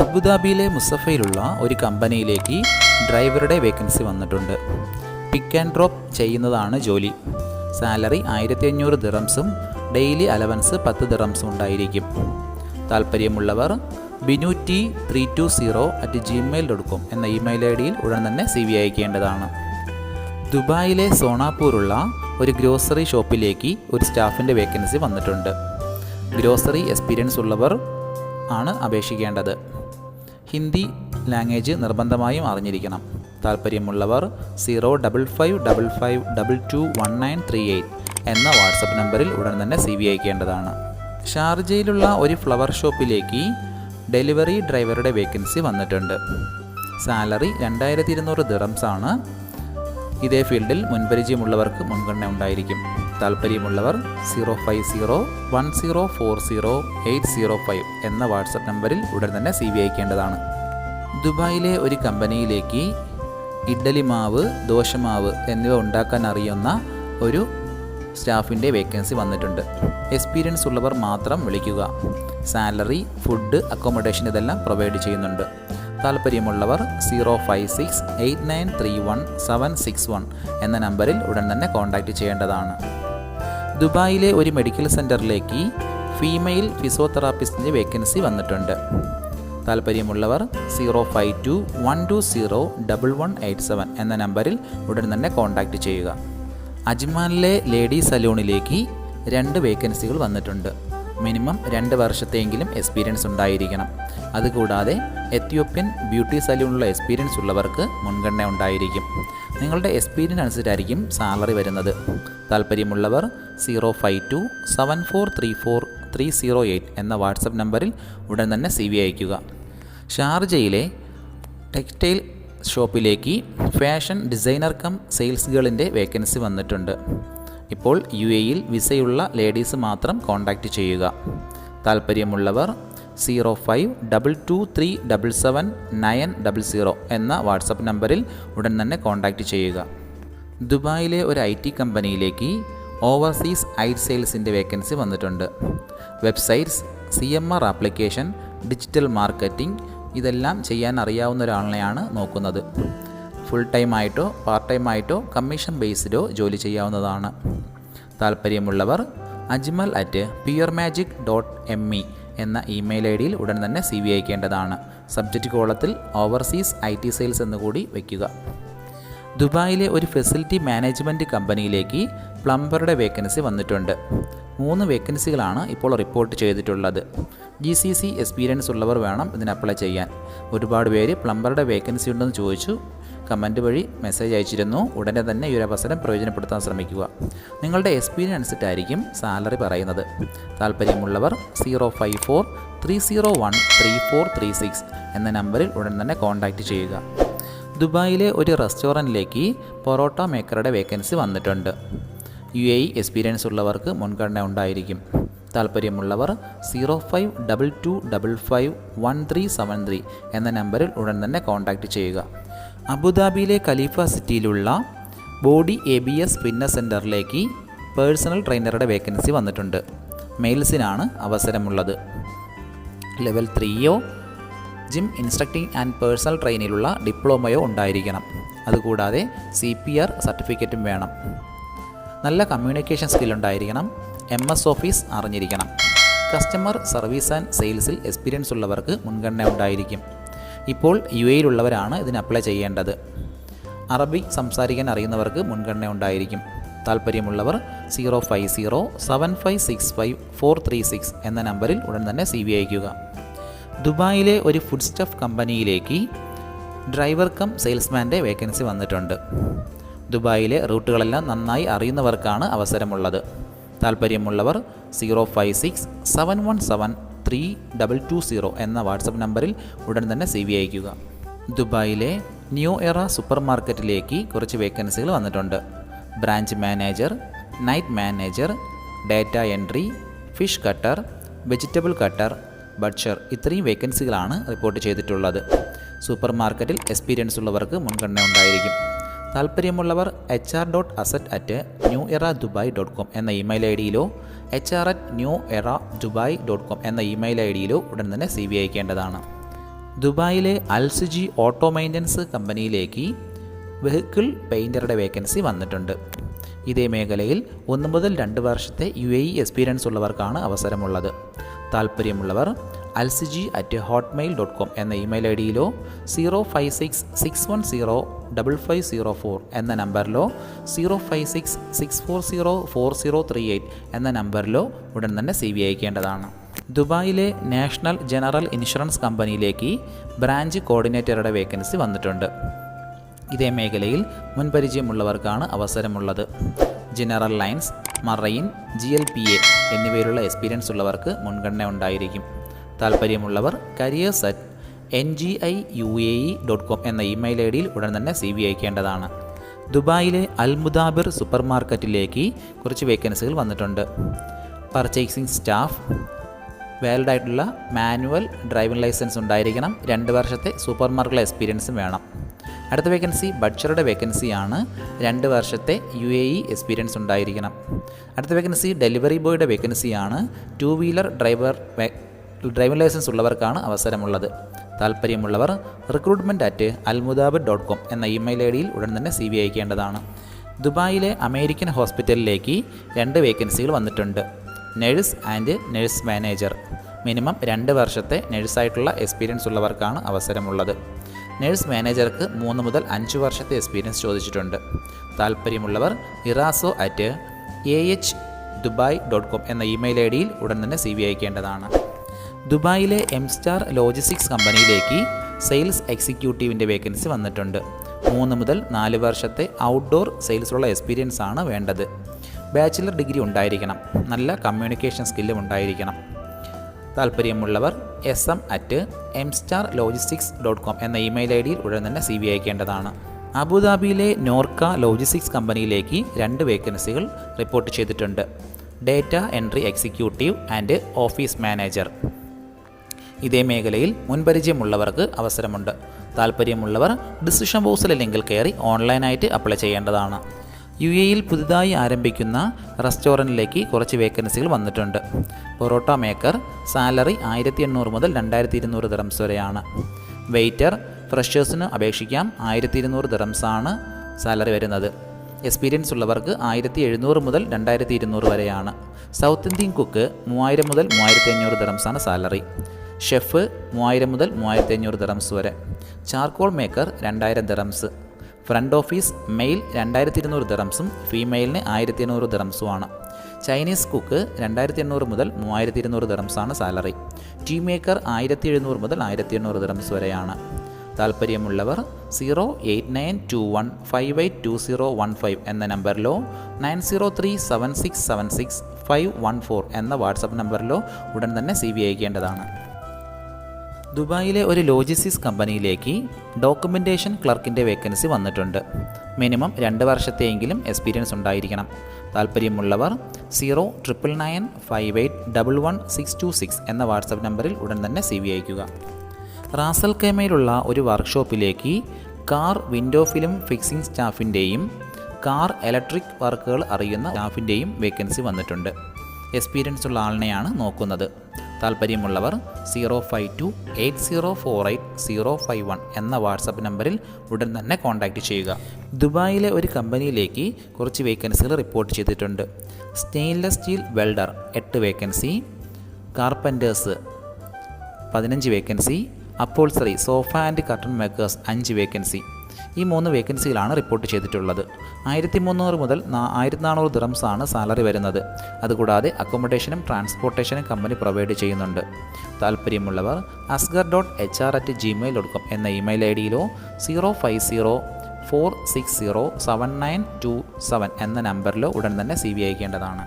അബുദാബിയിലെ മുസഫയിലുള്ള ഒരു കമ്പനിയിലേക്ക് ഡ്രൈവറുടെ വേക്കൻസി വന്നിട്ടുണ്ട്. പിക്ക് ആൻഡ് ഡ്രോപ്പ് ചെയ്യുന്നതാണ് ജോലി. സാലറി ആയിരത്തി അഞ്ഞൂറ് ദിറംസും ഡെയിലി അലവൻസ് പത്ത് ദിറംസും ഉണ്ടായിരിക്കും. താല്പര്യമുള്ളവർ Binu T three two zero at Gmail dot com എന്ന ഇമെയിൽ ഐ ഡിയിൽ ഉടൻ തന്നെ സി വി അയക്കേണ്ടതാണ്. ദുബായിലെ സോണാപൂറുള്ള ഒരു ഗ്രോസറി ഷോപ്പിലേക്ക് ഒരു സ്റ്റാഫിന്റെ വേക്കൻസി വന്നിട്ടുണ്ട്. ഗ്രോസറി എക്സ്പീരിയൻസ് ഉള്ളവർ ആണ് അപേക്ഷിക്കേണ്ടത്. ഹിന്ദി ലാംഗ്വേജ് നിർബന്ധമായും അറിഞ്ഞിരിക്കണം. താല്പര്യമുള്ളവർ zero double five double five double two one nine three eight എന്ന വാട്സപ്പ് നമ്പറിൽ ഉടൻ തന്നെ സി വി അയക്കേണ്ടതാണ്. ഷാർജയിലുള്ള ഒരു ഫ്ലവർ ഷോപ്പിലേക്ക് ഡെലിവറി ഡ്രൈവറുടെ വേക്കൻസി വന്നിട്ടുണ്ട്. സാലറി രണ്ടായിരത്തി ഇരുന്നൂറ് ദിറംസാണ്. ഇതേ ഫീൽഡിൽ മുൻപരിചയമുള്ളവർക്ക് മുൻഗണന ഉണ്ടായിരിക്കും. താല്പര്യമുള്ളവർ zero five zero one zero four zero eight zero five എന്ന വാട്സപ്പ് നമ്പറിൽ ഉടൻ തന്നെ സി വി അയക്കേണ്ടതാണ്. ദുബായിലെ ഒരു കമ്പനിയിലേക്ക് ഇഡ്ഡലി മാവ് ദോശമാവ് എന്നിവ ഉണ്ടാക്കാൻ അറിയുന്ന ഒരു സ്റ്റാഫിന്റെ വേക്കൻസി വന്നിട്ടുണ്ട്. എക്സ്പീരിയൻസ് ഉള്ളവർ മാത്രം വിളിക്കുക. സാലറി ഫുഡ് അക്കോമഡേഷൻ ഇതെല്ലാം പ്രൊവൈഡ് ചെയ്യുന്നുണ്ട്. താല്പര്യമുള്ളവർ zero five six eight nine three one seven six one എന്ന നമ്പറിൽ ഉടൻ തന്നെ കോൺടാക്റ്റ് ചെയ്യേണ്ടതാണ്. ദുബായിലെ ഒരു മെഡിക്കൽ സെന്ററിലേക്ക് ഫീമെയിൽ ഫിസിയോതെറാപ്പിസ്റ്റിന്റെ വേക്കൻസി വന്നിട്ടുണ്ട്. താല്പര്യമുള്ളവർ zero five two one two zero double one eight seven എന്ന നമ്പറിൽ ഉടൻ തന്നെ കോൺടാക്റ്റ് ചെയ്യുക. അജ്മാനിലെ ലേഡി സലൂണിലേക്ക് രണ്ട് വേക്കൻസികൾ വന്നിട്ടുണ്ട്. മിനിമം രണ്ട് വർഷത്തെയെങ്കിലും എക്സ്പീരിയൻസ് ഉണ്ടായിരിക്കണം. അതുകൂടാതെ എത്യോപ്യൻ ബ്യൂട്ടി സലൂണിലുള്ള എക്സ്പീരിയൻസ് ഉള്ളവർക്ക് മുൻഗണന ഉണ്ടായിരിക്കും. നിങ്ങളുടെ എക്സ്പീരിയൻസ് അനുസരിച്ചായിരിക്കും സാലറി വരുന്നത്. താല്പര്യമുള്ളവർ zero five two seven four three four three zero eight എന്ന വാട്സപ്പ് നമ്പറിൽ ഉടൻ തന്നെ സി വി അയയ്ക്കുക. ഷാർജയിലെ ടെക്സ്റ്റൈൽ ഷോപ്പിലേക്ക് ഫാഷൻ ഡിസൈനർ കം സെയിൽസ് ഗേളിന്റെ വേക്കൻസി വന്നിട്ടുണ്ട്. ഇപ്പോൾ യു എയിൽ വിസയുള്ള ലേഡീസ് മാത്രം കോൺടാക്റ്റ് ചെയ്യുക. താല്പര്യമുള്ളവർ zero five double two three double seven nine double zero എന്ന വാട്സപ്പ് നമ്പറിൽ ഉടൻ തന്നെ കോൺടാക്റ്റ് ചെയ്യുക. ദുബായിലെ ഒരു ഐ ടി കമ്പനിയിലേക്ക് ഓവർസീസ് ഐറ്റ് സെയിൽസിന്റെ വേക്കൻസി വന്നിട്ടുണ്ട്. Websites C M R application digital marketing ഇതെല്ലാം ചെയ്യാൻ അറിയാവുന്ന ഒരാളിനെയാണ് നോക്കുന്നത്. ഫുൾ ടൈം ആയിട്ടോ പാർട്ട് ടൈം ആയിട്ടോ കമ്മീഷൻ ബേസ്ഡോ ജോലി ചെയ്യാവുന്നതാണ്. താല്പര്യമുള്ളവർ Ajmal at pure magic dot M E എന്ന ഇമെയിൽ ഐ ഡിയിൽ ഉടൻ തന്നെ സി വി അയക്കേണ്ടതാണ്. സബ്ജക്റ്റ് കോളത്തിൽ ഓവർസീസ് ഐ ടി സെയിൽസ് എന്നുകൂടി വയ്ക്കുക. ദുബായിലെ ഒരു ഫെസിലിറ്റി മാനേജ്മെന്റ് കമ്പനിയിലേക്ക് പ്ലംബറുടെ വേക്കൻസി വന്നിട്ടുണ്ട്. മൂന്ന് വേക്കൻസികളാണ് ഇപ്പോൾ റിപ്പോർട്ട് ചെയ്തിട്ടുള്ളത്. ജി സി സി എക്സ്പീരിയൻസ് ഉള്ളവർ വേണം ഇതിന് അപ്ലൈ ചെയ്യാൻ. ഒരുപാട് പേര് പ്ലംബറുടെ വേക്കൻസി ഉണ്ടെന്ന് ചോദിച്ചു. കമന്റ് വഴി മെസ്സേജ് അയച്ചിരുന്നു. ഉടനെ തന്നെ ഈ ഒരു അവസരം പ്രയോജനപ്പെടുത്താൻ ശ്രമിക്കുക. നിങ്ങളുടെ എക്സ്പീരിയൻസ് അനുസരിച്ചായിരിക്കും സാലറി പറയുന്നത്. താല്പര്യമുള്ളവർ zero five four three zero one three four three six എന്ന നമ്പറിൽ ഉടൻ തന്നെ കോൺടാക്റ്റ് ചെയ്യുക. ദുബായിലെ ഒരു റെസ്റ്റോറന്റിലേക്ക് പൊറോട്ട മേക്കറുടെ വേക്കൻസി വന്നിട്ടുണ്ട്. യു എ എക്സ്പീരിയൻസ് ഉള്ളവർക്ക് മുൻഗണന ഉണ്ടായിരിക്കും. താല്പര്യമുള്ളവർ zero five double two double five one three seven three എന്ന നമ്പറിൽ ഉടൻ തന്നെ കോൺടാക്റ്റ് ചെയ്യുക. അബുദാബിയിലെ Khalifa സിറ്റിയിലുള്ള body A B S fitness സെന്ററിലേക്ക് പേഴ്സണൽ ട്രെയിനറുടെ വേക്കൻസി വന്നിട്ടുണ്ട്. മെയിൽസിനാണ് അവസരമുള്ളത്. ലെവൽ ത്രീയോ ജിം ഇൻസ്ട്രക്ടിംഗ് ആൻഡ് പേഴ്സണൽ ട്രെയിനിലുള്ള ഡിപ്ലോമയോ ഉണ്ടായിരിക്കണം. അതുകൂടാതെ സി പി ആർ സർട്ടിഫിക്കറ്റും വേണം. നല്ല കമ്മ്യൂണിക്കേഷൻ സ്കിൽ ഉണ്ടായിരിക്കണം. എം എസ് ഓഫീസ് അറിഞ്ഞിരിക്കണം. കസ്റ്റമർ സർവീസ് ആൻഡ് സെയിൽസിൽ എക്സ്പീരിയൻസ് ഉള്ളവർക്ക് മുൻഗണന ഉണ്ടായിരിക്കും. ഇപ്പോൾ യു എയിലുള്ളവരാണ് ഇതിന് അപ്ലൈ ചെയ്യേണ്ടത്. അറബി സംസാരിക്കാൻ അറിയുന്നവർക്ക് മുൻഗണന ഉണ്ടായിരിക്കും. താല്പര്യമുള്ളവർ zero five zero seven five six five four three six എന്ന നമ്പറിൽ ഉടൻ തന്നെ സി വി അയക്കുക ദുബായിലെ ഒരു ഫുഡ് സ്റ്റഫ് കമ്പനിയിലേക്ക് ഡ്രൈവർ കം സെയിൽസ്മാന്റെ വേക്കൻസി വന്നിട്ടുണ്ട്. ദുബായിലെ റൂട്ടുകളെല്ലാം നന്നായി അറിയുന്നവർക്കാണ് അവസരമുള്ളത്. താല്പര്യമുള്ളവർ zero five six seven one seven three double two zero എന്ന വാട്സപ്പ് നമ്പറിൽ ഉടൻ തന്നെ സി വി അയക്കുക ദുബായിലെ ന്യൂ എറ സൂപ്പർ മാർക്കറ്റിലേക്ക് കുറച്ച് വേക്കൻസികൾ വന്നിട്ടുണ്ട്. Branch manager night manager data entry fish cutter vegetable cutter butcher ഇത്രയും വേക്കൻസികളാണ് റിപ്പോർട്ട് ചെയ്തിട്ടുള്ളത്. സൂപ്പർ മാർക്കറ്റിൽ എക്സ്പീരിയൻസ് ഉള്ളവർക്ക് മുൻഗണന ഉണ്ടായിരിക്കും. താല്പര്യമുള്ളവർ H R dot asset at new era Dubai dot com email email I ഡിയിലോ H R at new era Dubai dot com email email I ഡിയിലോ ഉടൻ തന്നെ സി വി അയക്കേണ്ടതാണ്. ദുബായിലെ അൽസിജി ഓട്ടോ മെയിന്റനൻസ് കമ്പനിയിലേക്ക് വെഹിക്കിൾ പെയിന്ററുടെ വേക്കൻസി വന്നിട്ടുണ്ട്. ഇതേ മേഖലയിൽ ഒന്ന് മുതൽ രണ്ട് വർഷത്തെ യു എ ഇ എക്സ്പീരിയൻസ് ഉള്ളവർക്കാണ് അവസരമുള്ളത്. താല്പര്യമുള്ളവർ അൽസിജി at Hotmail dot com email email I ഡിയിലോ zero five six six one zero double five zero four എന്ന നമ്പറിലോ zero five six six four zero four zero three eight എന്ന നമ്പറിലോ ഉടൻ തന്നെ C V അയക്കേണ്ടതാണ്. ദുബായിലെ നാഷണൽ ജനറൽ ഇൻഷുറൻസ് കമ്പനിയിലേക്ക് branch കോർഡിനേറ്ററുടെ vacancy വന്നിട്ടുണ്ട്. ഇതേ മേഖലയിൽ മുൻപരിചയമുള്ളവർക്കാണ് അവസരമുള്ളത്. General lines marine G L P A എന്നിവയിലുള്ള experience ഉള്ളവർക്ക് മുൻഗണന ഉണ്ടായിരിക്കും. താല്പര്യമുള്ളവർ careers at N G I U A E dot com email email I ഡിയിൽ ഉടൻ തന്നെ സി വി അയക്കേണ്ടതാണ്. ദുബായിലെ അൽമുദാബിർ സൂപ്പർ മാർക്കറ്റിലേക്ക് കുറച്ച് വേക്കൻസികൾ വന്നിട്ടുണ്ട്. പർച്ചേസിംഗ് സ്റ്റാഫ് വാലിഡ് ആയിട്ടുള്ള മാനുവൽ ഡ്രൈവിംഗ് ലൈസൻസ് ഉണ്ടായിരിക്കണം. രണ്ട് വർഷത്തെ സൂപ്പർ മാർക്കറ്റ് എക്സ്പീരിയൻസും വേണം. അടുത്ത വേക്കൻസി ബഡ്ജറുടെ വേക്കൻസിയാണ് രണ്ട് വർഷത്തെ യു എ ഇ എക്സ്പീരിയൻസ് ഉണ്ടായിരിക്കണം. അടുത്ത വേക്കൻസി ഡെലിവറി ബോയുടെ വേക്കൻസിയാണ് two wheeler driver driving licence ഉള്ളവർക്കാണ് അവസരമുള്ളത്. താല്പര്യമുള്ളവർ റിക്രൂട്ട്മെന്റ് അറ്റ് അൽമുദാബ് ഡോട്ട് കോം എന്ന ഇമെയിൽ ഐ ഡിയിൽ ഉടൻ തന്നെ സി വി അയക്കേണ്ടതാണ്. ദുബായിലെ അമേരിക്കൻ ഹോസ്പിറ്റലിലേക്ക് രണ്ട് വേക്കൻസികൾ വന്നിട്ടുണ്ട്. Nurse and nurse manager minimum രണ്ട് വർഷത്തെ നഴ്സായിട്ടുള്ള എക്സ്പീരിയൻസ് ഉള്ളവർക്കാണ് അവസരമുള്ളത്. നഴ്സ് മാനേജർക്ക് മൂന്ന് മുതൽ അഞ്ച് വർഷത്തെ എക്സ്പീരിയൻസ് ചോദിച്ചിട്ടുണ്ട്. താല്പര്യമുള്ളവർ ഇറാസോ at A H Dubai dot com email email I ഡിയിൽ ഉടൻ തന്നെ സി വി അയക്കേണ്ടതാണ്. ദുബായിലെ എം സ്റ്റാർ ലോജിസ്റ്റിക്സ് കമ്പനിയിലേക്ക് സെയിൽസ് എക്സിക്യൂട്ടീവിന്റെ വേക്കൻസി വന്നിട്ടുണ്ട്. മൂന്ന് മുതൽ നാല് വർഷത്തെ ഔട്ട്ഡോർ സെയിൽസുള്ള എക്സ്പീരിയൻസ് ആണ് വേണ്ടത്. ബാച്ചിലർ ഡിഗ്രി ഉണ്ടായിരിക്കണം. നല്ല കമ്മ്യൂണിക്കേഷൻ സ്കില്ലും ഉണ്ടായിരിക്കണം. താല്പര്യമുള്ളവർ S M at M star logistics dot com email email I ഡിയിൽ ഉടൻ തന്നെ സി വി അയക്കേണ്ടതാണ്. അബുദാബിയിലെ നോർക്ക ലോജിസ്റ്റിക്സ് കമ്പനിയിലേക്ക് രണ്ട് വേക്കൻസികൾ റിപ്പോർട്ട് ചെയ്തിട്ടുണ്ട്. Data entry executive and office manager. ഇതേ മേഖലയിൽ മുൻപരിചയമുള്ളവർക്ക് അവസരമുണ്ട്. താല്പര്യമുള്ളവർ ഡിസിഷൻ ബോക്സിലെ ലിങ്കിൽ കയറി ഓൺലൈനായിട്ട് അപ്ലൈ ചെയ്യേണ്ടതാണ്. യു എയിൽ പുതുതായി ആരംഭിക്കുന്ന റെസ്റ്റോറന്റിലേക്ക് കുറച്ച് വേക്കൻസികൾ വന്നിട്ടുണ്ട്. പൊറോട്ട മേക്കർ സാലറി ആയിരത്തി എണ്ണൂറ് മുതൽ രണ്ടായിരത്തി ഇരുന്നൂറ് ദിറംസ് വരെയാണ്. വെയ്റ്റർ ഫ്രഷേഴ്സിന് അപേക്ഷിക്കാം ആയിരത്തി ഇരുന്നൂറ് ദിറംസാണ് സാലറി വരുന്നത്. എക്സ്പീരിയൻസ് ഉള്ളവർക്ക് ആയിരത്തി എഴുന്നൂറ് മുതൽ രണ്ടായിരത്തി ഇരുന്നൂറ് വരെയാണ്. സൗത്ത് ഇന്ത്യൻ കുക്ക് മൂവായിരം മുതൽ മൂവായിരത്തി അഞ്ഞൂറ് ദിറംസാണ് സാലറി. ഷെഫ് മൂവായിരം മുതൽ മൂവായിരത്തി അഞ്ഞൂറ് ദിറംസ് വരെ. ചാർക്കോൾ മേക്കർ രണ്ടായിരം ദിറംസ്. ഫ്രണ്ട് ഓഫീസ് മെയിൽ രണ്ടായിരത്തി ഇരുന്നൂറ് ദിറംസും ഫീമെയിലിന് ആയിരത്തി എണ്ണൂറ് ദിറംസുമാണ്. ചൈനീസ് കുക്ക് രണ്ടായിരത്തി എണ്ണൂറ് മുതൽ മൂവായിരത്തി ഇരുന്നൂറ് ദിറംസാണ് സാലറി. ടീ മേക്കർ ആയിരത്തി എഴുന്നൂറ് മുതൽ ആയിരത്തി എണ്ണൂറ് ദിറംസ് വരെയാണ്. താല്പര്യമുള്ളവർ zero eight nine two one five eight two zero one five എന്ന നമ്പറിലോ nine zero three seven six seven six five one four എന്ന വാട്സപ്പ് നമ്പറിലോ ഉടൻ തന്നെ സി വി അയക്കേണ്ടതാണ്. ദുബായിലെ ഒരു ലോജിസ്റ്റിക്സ് കമ്പനിയിലേക്ക് ഡോക്യുമെന്റേഷൻ ക്ലർക്കിന്റെ വേക്കൻസി വന്നിട്ടുണ്ട്. മിനിമം രണ്ട് വർഷത്തെയെങ്കിലും എക്സ്പീരിയൻസ് ഉണ്ടായിരിക്കണം. താല്പര്യമുള്ളവർ zero triple nine five eight double one six two six എന്ന വാട്സപ്പ് നമ്പറിൽ ഉടൻ തന്നെ സി വി അയക്കുക റാസൽ കേമയിലുള്ള ഒരു വർക്ക്ഷോപ്പിലേക്ക് കാർ വിൻഡോ ഫിലിം ഫിക്സിംഗ് സ്റ്റാഫിന്റെയും കാർ ഇലക്ട്രിക് വർക്കുകൾ അറിയുന്ന സ്റ്റാഫിന്റെയും വേക്കൻസി വന്നിട്ടുണ്ട്. എക്സ്പീരിയൻസ് ഉള്ള ആളിനെയാണ് നോക്കുന്നത്. താല്പര്യമുള്ളവർ zero five two eight zero four eight zero five one എന്ന വാട്സപ്പ് നമ്പറിൽ ഉടൻ തന്നെ കോൺടാക്റ്റ് ചെയ്യുക. ദുബായിലെ ഒരു കമ്പനിയിലേക്ക് കുറച്ച് വേക്കൻസികൾ റിപ്പോർട്ട് ചെയ്തിട്ടുണ്ട്. സ്റ്റെയിൻലെസ് സ്റ്റീൽ വെൽഡർ എട്ട് വേക്കൻസി കാർപ്പന്റേഴ്സ് പതിനഞ്ച് vacancy upholstery sofa and curtain makers അഞ്ച് വേക്കൻസി. ഈ മൂന്ന് വേക്കൻസികളാണ് റിപ്പോർട്ട് ചെയ്തിട്ടുള്ളത്. ആയിരത്തി മുന്നൂറ് മുതൽ ആയിരത്തി നാനൂറ് ദിറംസ് ആണ് സാലറി വരുന്നത്. അതുകൂടാതെ അക്കോമഡേഷനും ട്രാൻസ്പോർട്ടേഷനും കമ്പനി പ്രൊവൈഡ് ചെയ്യുന്നുണ്ട്. താല്പര്യമുള്ളവർ Asghar dot H R at Gmail dot com എന്ന email I ഡിയിലോ zero five zero four six zero seven nine two seven എന്ന നമ്പറിലോ ഉടൻ തന്നെ സി വി അയക്കേണ്ടതാണ്.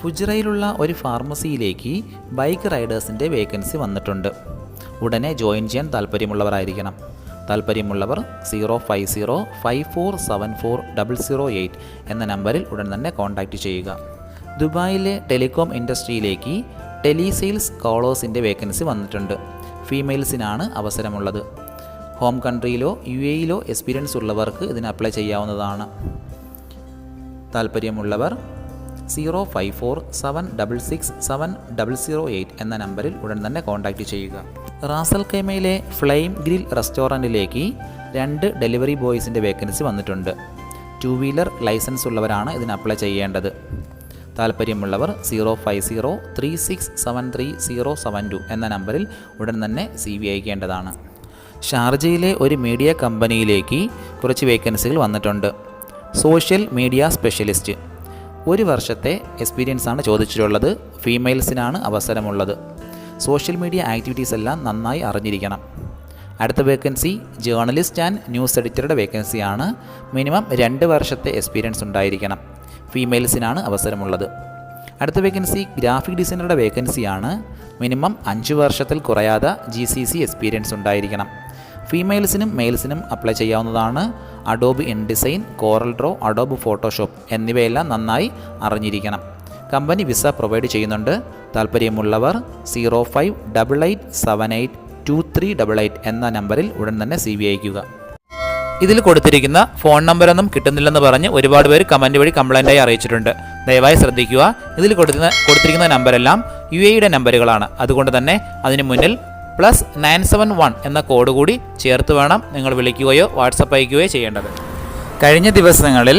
ഫുജിറയിലുള്ള ഒരു ഫാർമസിയിലേക്ക് ബൈക്ക് റൈഡേഴ്സിന്റെ വേക്കൻസി വന്നിട്ടുണ്ട്. ഉടനെ ജോയിൻ ചെയ്യാൻ താല്പര്യമുള്ളവരായിരിക്കണം താല്പര്യമുള്ളവർ zero five zero five four seven four double zero eight എന്ന നമ്പറിൽ ഉടൻ തന്നെ കോൺടാക്റ്റ് ചെയ്യുക. ദുബായിലെ ടെലികോം ഇൻഡസ്ട്രിയിലേക്ക് ടെലിസെയിൽസ് കോളേഴ്സിന്റെ വേക്കൻസി വന്നിട്ടുണ്ട്. ഫീമെയിൽസിനാണ് അവസരമുള്ളത്. ഹോം കൺട്രിയിലോ യു എയിലോ എക്സ്പീരിയൻസ് ഉള്ളവർക്ക് ഇതിന് അപ്ലൈ ചെയ്യാവുന്നതാണ്. താല്പര്യമുള്ളവർ zero five four seven double six seven double zero eight എന്ന നമ്പറിൽ ഉടൻ തന്നെ കോൺടാക്റ്റ് ചെയ്യുക. റാസൽ കൈമയിലെ ഫ്ലെയിം ഗ്രിൽ റെസ്റ്റോറന്റിലേക്ക് രണ്ട് ഡെലിവറി ബോയ്സിന്റെ വേക്കൻസി വന്നിട്ടുണ്ട്. ടു വീലർ ലൈസൻസ് ഉള്ളവരാണ് ഇതിന് അപ്ലൈ ചെയ്യേണ്ടത്. താല്പര്യമുള്ളവർ zero five zero three six seven three zero seven two എന്ന നമ്പറിൽ ഉടൻ തന്നെ സി വി അയക്കേണ്ടതാണ്. ഷാർജയിലെ ഒരു മീഡിയ കമ്പനിയിലേക്ക് കുറച്ച് വേക്കൻസികൾ വന്നിട്ടുണ്ട്. Social media specialist. ഒരു വർഷത്തെ എക്സ്പീരിയൻസാണ് ചോദിച്ചിട്ടുള്ളത്. ഫീമെയിൽസിനാണ് അവസരമുള്ളത്. സോഷ്യൽ മീഡിയ ആക്ടിവിറ്റീസ് എല്ലാം നന്നായി അറിഞ്ഞിരിക്കണം. അടുത്ത വേക്കൻസി ജേർണലിസ്റ്റ് ആൻഡ് ന്യൂസ് എഡിറ്ററുടെ വേക്കൻസിയാണ്. മിനിമം രണ്ട് വർഷത്തെ എക്സ്പീരിയൻസ് ഉണ്ടായിരിക്കണം. ഫീമെയിൽസിനാണ് അവസരമുള്ളത്. അടുത്ത വേക്കൻസി ഗ്രാഫിക് ഡിസൈനറുടെ വേക്കൻസിയാണ്. മിനിമം അഞ്ച് വർഷത്തിൽ കുറയാതെ ജി സി സി എക്സ്പീരിയൻസ് ഉണ്ടായിരിക്കണം. ഫീമെയിൽസിനും മെയിൽസിനും അപ്ലൈ ചെയ്യാവുന്നതാണ് Adobe InDesign Corel Draw Adobe Photoshop എന്നിവയെല്ലാം നന്നായി അറിഞ്ഞിരിക്കണം. കമ്പനി വിസ പ്രൊവൈഡ് ചെയ്യുന്നുണ്ട്. താല്പര്യമുള്ളവർ zero five double eight seven eight two three double eight എന്ന നമ്പറിൽ ഉടൻ തന്നെ സി വി അയക്കുക ഇതിൽ കൊടുത്തിരിക്കുന്ന ഫോൺ നമ്പറൊന്നും കിട്ടുന്നില്ലെന്ന് പറഞ്ഞ് ഒരുപാട് പേര് കമന്റ് വഴി കംപ്ലൈന്റായി അറിയിച്ചിട്ടുണ്ട്. ദയവായി ശ്രദ്ധിക്കുക. ഇതിൽ കൊടുക്കുന്ന കൊടുത്തിരിക്കുന്ന നമ്പരെല്ലാം യു എയുടെ നമ്പറുകളാണ്. അതുകൊണ്ട് തന്നെ അതിന് മുന്നിൽ പ്ലസ് നയൻ സെവൻ വൺ എന്ന കോഡ് കൂടി ചേർത്ത് വേണം നിങ്ങൾ വിളിക്കുകയോ വാട്സപ്പ് അയക്കുകയോ ചെയ്യേണ്ടത്. കഴിഞ്ഞ ദിവസങ്ങളിൽ